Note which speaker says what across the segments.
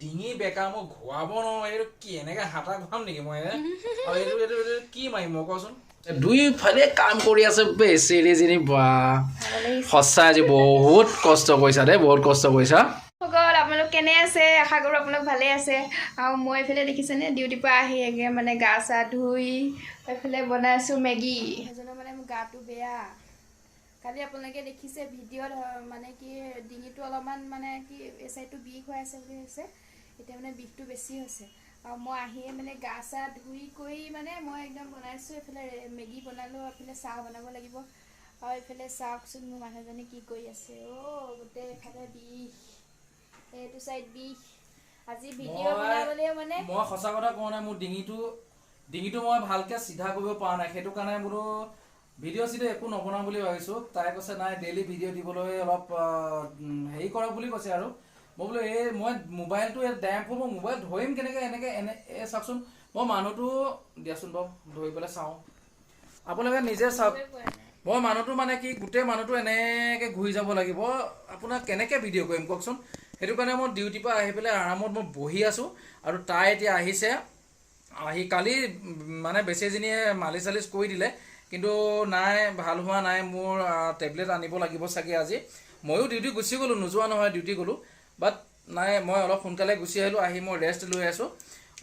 Speaker 1: ডিঙি বেকা মই ঘূৰাব নোৱাৰো এইটো কি এনেকে হাতা ঘূৰাম নেকি মই? আৰু এইটো এইটো এইটো কি মাৰিম মই কচোন দুইফালে কাম কৰি আছে বেচেৰিজনী বা। সঁচাই আজি বহুত কষ্ট কৰিছা দেই বহুত কষ্ট কৰিছা।
Speaker 2: সকল আপোনালোক কেনে আছে? আশা কৰোঁ আপোনালোক ভালে আছে। আৰু মই এইফালে দেখিছেনে ডিউটিৰ পৰা আহি একে মানে গা চা ধুই এইফালে বনাই আছোঁ মেগী। সেইজনৰ মানে মোৰ গাটো বেয়া। কালি আপোনালোকে দেখিছে ভিডিঅ'ত মানে কি ডিঙিটো অলপমান মানে কি এই চাইডটো বিষ হৈ আছে বুলি হৈছে এতিয়া মানে বিষটো বেছি হৈছে। আৰু মই আহিয়ে মানে গা চা ধুই কৰি মানে মই একদম বনাইছোঁ এইফালে মেগী বনালোঁ এইফালে চাহ বনাব লাগিব। আৰু এইফালে চাওকচোন মোৰ মানুহজনী কি কৰি আছে। অ' গোটেই এফালে বিষ এইটো চাইড বিষ। আজি ভিডিঅ' বনাবলৈও মানে
Speaker 1: মই সঁচা কথা কওঁ নাই মোৰ ডিঙিটো ডিঙিটো মই ভালকে চিধা কৰিব পৰা নাই। সেইটো কাৰণে বোলো ভিডিঅ' চিডিঅ' একো নবনাওঁ বুলি ভাবিছোঁ। তাই কৈছে নাই ডেইলি ভিডিঅ' দিবলৈ অলপ হেৰি কৰক বুলি কৈছে আৰু। মই বোলো এই মই মোবাইলটো ডেম্প মই মোবাইল ধৰিম কেনেকে? এনেকে, এনে এই চাওকচোন। মই মানুহটো, দিয়াচোন বাৰু, ধৰি পেলাই চাওঁ। আপোনালোকে নিজে চাওক। মই মানুহটো মানে কি, গোটেই মানুহটো এনেকে ঘূৰি যাব লাগিব। আপোনাক কেনেকে ভিডিঅ' কৰিম কওকচোন? সেইটো কাৰণে মই ডিউটিৰ পৰা আহি পেলাই আৰামত মই বহি আছোঁ আৰু তাই এতিয়া আহিছে। আহি কালি মানে বেচেৰীজনীয়ে মালিচ চালিচ কৰি দিলে। কিন্তু নাই, ভালো হোৱা নাই। মোৰ টেবলেট আনিব লাগিব চাগে আজি। ময়ো ডিউটি গুচি গ'লোঁ, নোযোৱা নহয় ডিউটি গ'লোঁ। বাট নাই, মই অলপ সোনকালে গুচি আহিলোঁ, আহি মই ৰেষ্ট লৈ আছোঁ।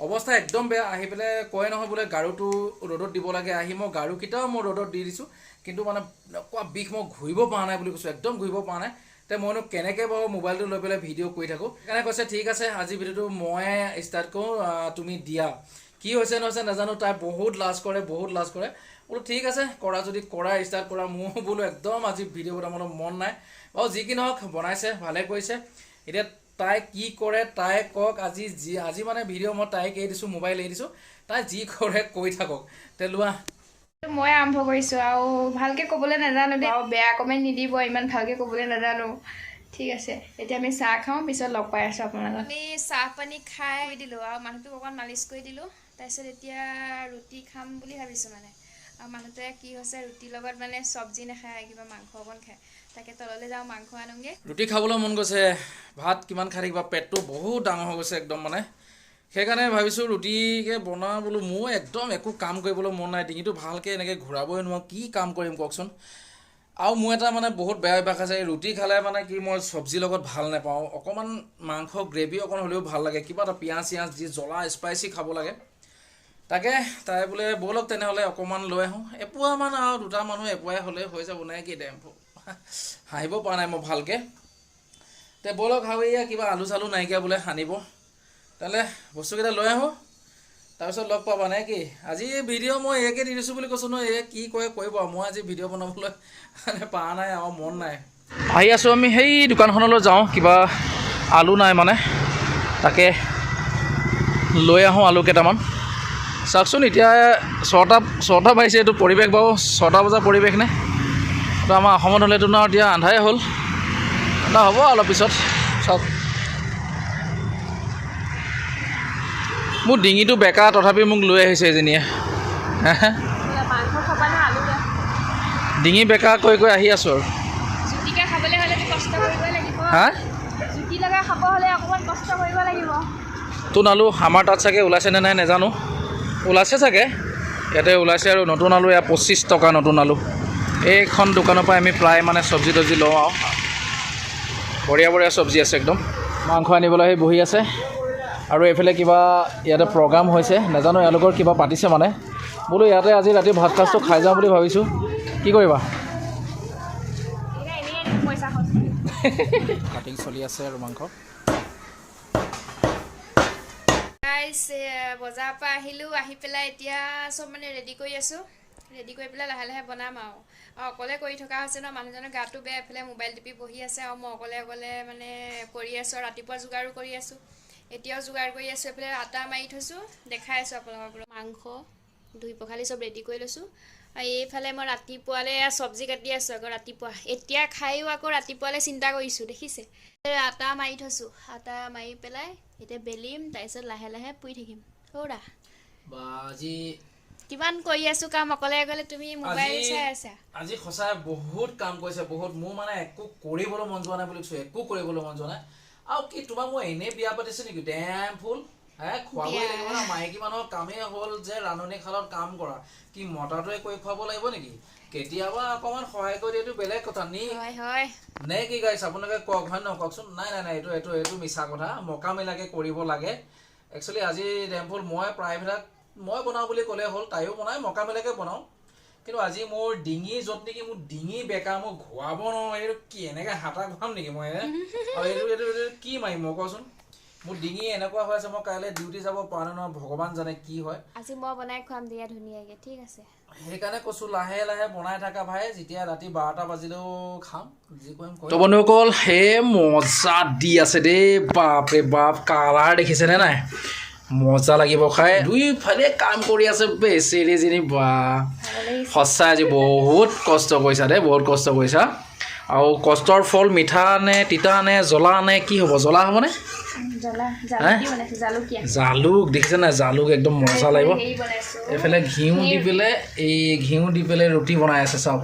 Speaker 1: অৱস্থা একদম বেয়া, আহি পেলাই কয় নহয় বোলে, গাৰুটো ৰ'দত দিব লাগে, আহি মই গাৰুকেইটাও মই ৰ'দত দি দিছোঁ। কিন্তু মানে এনেকুৱা বিষ, মই ঘূৰিব পৰা নাই বুলি কৈছোঁ, একদম ঘূৰিব পৰা নাই। তে মইনো কেনেকৈ বাৰু মোবাইলটো লৈ পেলাই ভিডিঅ' কৰি থাকোঁ? সেইকাৰণে কৈছে, ঠিক আছে, আজি ভিডিঅ'টো মই ষ্টাৰ্ট কৰোঁ তুমি দিয়া। কি হৈছে, নহৈছে নাজানো, তাই বহুত লাজ কৰে, বহুত লাজ কৰে। বোলো, ঠিক আছে, কৰা, যদি কৰা ষ্টাৰ্ট কৰা। মোৰ বোলো, একদম আজি ভিডিঅ' বনাবলৈ মন নাই। বাৰু যি কি নহওক, বনাইছে, ভালে কৰিছে। এতিয়া তাই কি কৰে তাই কওক আজি যি আজি মানে ভিডিঅ' মই তাইক এৰি দিছোঁ মোবাইল এৰি দিছোঁ তাই যি কৰে কৈ থাকক। তে লোৱা।
Speaker 2: মই আৰম্ভ কৰিছোঁ আৰু ভালকৈ ক'বলৈ নাজানো দেই আৰু বেয়া কমেণ্ট নিদিব ইমান ভালকৈ ক'বলৈ নাজানো। ঠিক আছে এতিয়া আমি চাহ খাওঁ পিছত লগ পাই আছোঁ আপোনালোকক আমি চাহ পানী খাই দিলোঁ আৰু মানুহটোক অকণমান মালিচ কৰি দিলোঁ তাৰপিছত এতিয়া ৰুটি খাম বুলি ভাবিছোঁ মানে। মানুহটোৱে কি হৈছে ৰুটিৰ লগত মানে চব্জি নাখায় কিবা মাংস অকণ খায়। তাকে তললৈ যাওঁ মাংস আনোগৈ।
Speaker 1: ৰুটি খাবলৈ মন গৈছে। ভাত কিমান খাই থাকিবা? পেটটো বহুত ডাঙৰ হৈ গৈছে একদম মানে। সেইকাৰণে ভাবিছোঁ ৰুটিকে বনাওঁ বোলো মোৰ একদম একো কাম কৰিবলৈ মন নাই। ডিঙিটো ভালকৈ এনেকৈ ঘূৰাবই নোৱাৰোঁ। কি কাম কৰিম কওকচোন? আৰু মোৰ এটা মানে বহুত বেয়া অভ্যাস আছে। ৰুটি খালে মানে কি মই চব্জিৰ লগত ভাল নাপাওঁ। অকণমান মাংস গ্ৰেভি অকণ হ'লেও ভাল লাগে। কিবা এটা পিঁয়াজ চিয়াজ দি জ্বলা স্পাইচি খাব লাগে। তাকে তাই বোলে ব'লক তেনেহ'লে অকণমান লৈ আহোঁ। এপোৱামান আৰু দুটা মানুহ এপোৱাই হ'লে হৈ যাব নে কি ডেম্প? হাঁহিব পৰা নাই মই ভালকৈ। তে ব'লক আৰু এয়া কিবা আলু চালু নাইকিয়া বোলে সানিব। তেতিয়াহ'লে বস্তুকেইটা লৈ আহোঁ। তাৰপিছত লগ পাবা নে কি? আজি ভিডিঅ' মই এয়াকে দি দিছোঁ বুলি কৈছোঁ নহয় এয়া কি কৰে কৰিব আৰু। মই আজি ভিডিঅ' বনাবলৈ পৰা নাই আৰু মন নাই। আহি আছোঁ আমি সেই দোকানখনলৈ যাওঁ কিবা আলু নাই মানে। তাকে লৈ আহোঁ আলু কেইটামান। চাওকচোন এতিয়া ছটা ছটা বাজিছে এইটো পৰিৱেশ বাৰু। ছটা বজাৰ পৰিৱেশ নে? তো আমাৰ অসমত হ'লেতো ন এতিয়া আন্ধাৰে হ'ল। না হ'ব অলপ পিছত। চাওক। মোৰ ডিঙিটো বেকা তথাপি মোক লৈ আহিছে এজনীয়ে। ডিঙি বেকা কৈ কৈ আহি আছোঁ আৰু। হা? নতুন আলু আমাৰ তাত চাগে ওলাইছে নে নাই নাজানো। ওলাইছে চাগে? ইয়াতে ওলাইছে আৰু নতুন আলু এয়া পঁচিছ টকা নতুন আলু। এইখন দোকানৰ পৰাই আমি প্ৰায় মানে চব্জি তব্জি লওঁ আৰু। বঢ়িয়া বঢ়িয়া চব্জি আছে একদম। মাংস আনিবলৈ আহি বহি আছে। আৰু এইফালে কিবা ইয়াতে প্ৰগ্ৰাম হৈছে নাজানো এওঁলোকৰ কিবা পাতিছে মানে। বোলো ইয়াতে আজি ৰাতি ভাত সাজটো খাই যাওঁ বুলি ভাবিছোঁ। কি কৰিবা? কাটিং চলি আছে আৰু মাংস।
Speaker 2: বজাৰৰ পৰা আহিলোঁ আহি পেলাই এতিয়া চব মানে ৰেডি কৰি আছোঁ। ৰেডি কৰি পেলাই লাহে লাহে বনাম আৰু। আৰু অকলে কৰি থকা হৈছে ন মানুহজনৰ গাটো বেয়া এফালে মোবাইল টিপি বহি আছে আৰু মই অকলে অকলে মানে কৰি আছোঁ আৰু ৰাতিপুৱা যোগাৰো কৰি আছোঁ। এতিয়াও যোগাৰ কৰি আছোঁ এইফালে আটা মাৰি থৈছোঁ দেখাই আছোঁ আপোনালোকৰ মাংস ধুই পখালি চব ৰেডি কৰি লৈছোঁ। এইফালে মই ৰাতিপুৱালৈ চব্জি কাটি আছোঁ আকৌ ৰাতিপুৱা। এতিয়া খায়ো আকৌ ৰাতিপুৱালৈ চিন্তা কৰিছোঁ দেখিছে? আটা মাৰি থৈছোঁ আটা মাৰি পেলাই এতিয়া বেলিম তাৰপিছত লাহে লাহে পুৰি থাকিম। সৌৰা কিমান কৰি আছোঁ কাম অকলে অকলে তুমি মোবাইল চাই আছা?
Speaker 1: আজি সঁচাই বহুত কাম কৰিছে বহুত। মোৰ মানে একো কৰিবলৈ মন যোৱা নাই বুলি কৈছোঁ একো কৰিবলৈ মন যোৱা নাই। আৰু কি তোমাক মই এনেই বিয়া পাতিছো নেকি? Damn fool. খুৱাবই। লাগিব না মাইকী মানুহৰ কামেই হ'ল যে ৰান্ধনি শালত কাম কৰা। কি মতাটোৱে কৰি খুৱাব লাগিব নেকি? কেতিয়াবা অকণমান সহায় কৰি দিয়াটো বেলেগ কথা। নি নে কি গাইছ আপোনালোকে কওক হয় নহয়? কওকচোন। নাই নাই নাই এইটো এইটো এইটো মিছা কথা। মকা মিলাকে কৰিব লাগে। একচুৱেলি আজি ডেমফুল মই প্ৰায়বিলাক মই বনাওঁ বুলি ক'লে হ'ল তাইও বনাই মকা মিলাকে বনাওঁ। কিন্তু আজি মোৰ ডিঙি য'ত নেকি মোৰ ডিঙি বেকা মোক ঘূৰাব নোৱাৰোঁ। এইটো কি এনেকৈ হাতা ঘূৰাম নেকি মই? আৰু এইটো এইটো কি মাৰিম মই কচোন মোৰ ডিঙি এনেকুৱা হৈ আছে মই কাইলৈ ডিউটি যাব পৰা নাই নহয় ভগৱান জানে কি হয়।
Speaker 2: আজি মই বনাই খুৱাম দিয়া ধুনীয়াকে ঠিক আছে।
Speaker 1: সেইকাৰণে কৈছো লাহে লাহে বনাই থাকা ভাই যেতিয়া ৰাতি বাৰটা বাজিলেও খাম যি কৰিম বন্ধুসকল হে মজা দি আছে দেই বাপৰে বাপ কালাৰ দেখিছেনে নাই? মজা লাগিব খাই। দুইফালে কাম কৰি আছে বেচেৰিজনী বা। সঁচাই আজি বহুত কষ্ট কৰিছা দেই বহুত কষ্ট কৰিছা। আৰু কষ্টৰ ফল মিঠা নে তিতা নে জ্বলা নে কি হ'ব? জ্বলা হ'বনে?
Speaker 2: জালুক
Speaker 1: দেখিছে নাই? জালুক একদম মজা লাগিব। এইফালে ঘিউ দি পেলাই এই ঘিউ দি পেলাই ৰুটি বনাই আছে চাওক।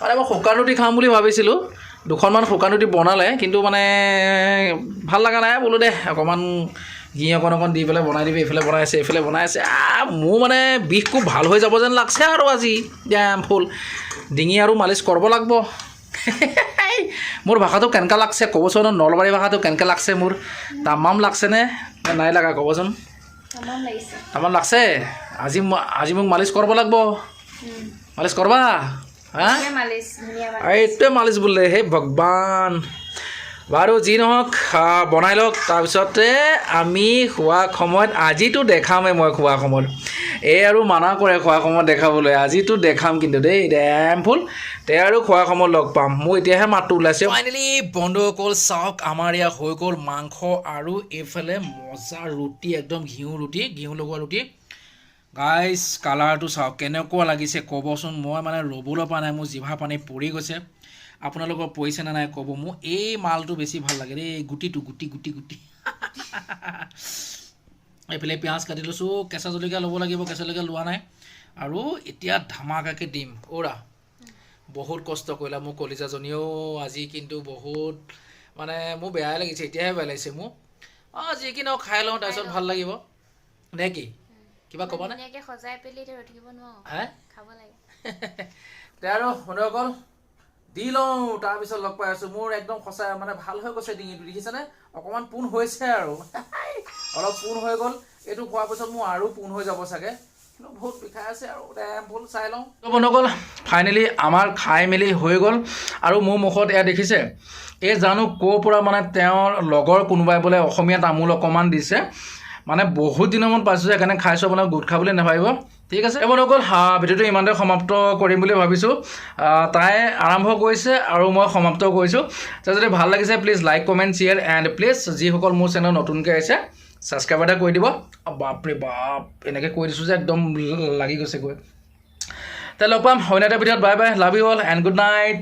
Speaker 1: মানে মই শুকান ৰুটি খাম বুলি ভাবিছিলোঁ। দুখনমান শুকান ৰুটি বনালে কিন্তু মানে ভালো লগা নাই। বোলো দে অকণমান ঘি অকণ অকণ দি পেলাই বনাই দিবি। এইফালে বনাই আছে এইফালে বনাই আছে। আ, মোৰ মানে বিষ খুব ভালো হৈ যাব যেন লাগছে আৰু আজি। Damn fool. ডিঙি আৰু মালিচ কৰিব লাগিব। মোৰ ভাষাটো কেনেকুৱা লাগছে? ক'বচোন নলবাৰী ভাষাটো কেনেকৈ লাগছে মোৰ? তামাম লাগছেনে নে? নাই লগা ক'বচোন।
Speaker 2: তামাম লাগছে।
Speaker 1: আজি আজি মোক মালিচ কৰিব লাগিব? মালিচ কৰবা? হা? এইটোৱে মালিচ বোলে হে ভগৱান বাৰু যি নহওক বনাই লওক। তাৰপিছতে আমি খোৱা সময়ত আজিতো দেখামেই মই খোৱা সময়ত। এই আৰু মানা কৰে খোৱা সময়ত দেখাবলৈ। আজিতো দেখাম কিন্তু দেই ডেম ফুল তে আৰু খোৱা সময়ত লগ পাম। মোৰ এতিয়াহে মাতটো ওলাইছে। ফাইনেলি বন্ধুসকল চাওক, আমাৰ ইয়াত হৈ গ'ল মাংস আৰু এইফালে মজা ৰুটি, একদম ঘিউ ৰুটি, ঘিউ লগোৱা ৰুটি। গাইজ কালাৰটো চাওক, কেনেকুৱা লাগিছে, ক'বচোন। মই মানে ৰ'বলৈ পৰা নাই, মোৰ জিভা পানী পৰি গৈছে। আপোনালোকৰ পৰিছে নে নাই ক'ব? মোৰ এই মালটো বেছি ভাল লাগে দেই গুটিটো গুটি গুটি গুটি। এইফালে পিঁয়াজ কাটি লৈছোঁ কেঁচা জলকীয়া ল'ব লাগিব কেঁচা জলকীয়া লোৱা নাই। আৰু এতিয়া ধামাকাকৈ দিম। অ'ৰা বহুত কষ্ট কৰিলা মোৰ কলিজাজনীও আজি কিন্তু বহুত মানে মোৰ বেয়াই লাগিছে এতিয়াহে বেয়া লাগিছে মোৰ। অঁ যি কি নহওক খাই লওঁ তাৰপিছত ভাল লাগিব। নে কি? কিবা ক'বানে
Speaker 2: ধুনীয়াকে সজাই
Speaker 1: আৰু বন্ধুসকল দি লওঁ তাৰপিছত লগ পাই আছোঁ। মোৰ একদম সঁচাই মানে ভাল হৈ গৈছে ডিঙিটো দেখিছেনে? অকণমান পোন হৈছে আৰু। অলপ পোন হৈ গ'ল। এইটো খোৱাৰ পিছত মোৰ আৰু পোন হৈ যাব চাগে। কিন্তু বহুত বিষাই আছে আৰু ফুল চাই লওঁ। বন্ধুসকল ফাইনেলি আমাৰ খাই মেলি হৈ গ'ল। আৰু মোৰ মুখত এয়া দেখিছে এই জানো ক'ৰ পৰা মানে তেওঁৰ লগৰ কোনোবাই বোলে অসমীয়া তামোল অকণমান দিছে। মানে বহুত দিনৰ মূৰত পাইছোঁ যে সেইকাৰণে খাইছোঁ আপোনাক গোট খাবলৈ নাভাবিব। ঠিক আছে? আহ, ভিডিঅ'টো ইমানতে সমাপ্ত কৰিম বুলি ভাবিছোঁ। তাই আৰম্ভ কৰিছে আৰু মই সমাপ্ত কৰিছোঁ। যদি ভালো লাগিছে please like comment share and please যিসকল মোৰ চেনেল নতুনকৈ আহিছে ছাবস্ক্ৰাইব এটা কৰি দিব। বাপৰে বাপ এনেকৈ কৈ দিছোঁ যে একদম লাগি গৈছেগৈ। তে লগ পাম। অন্য এটা ভিডিঅ'ত। Bye bye love you all and good night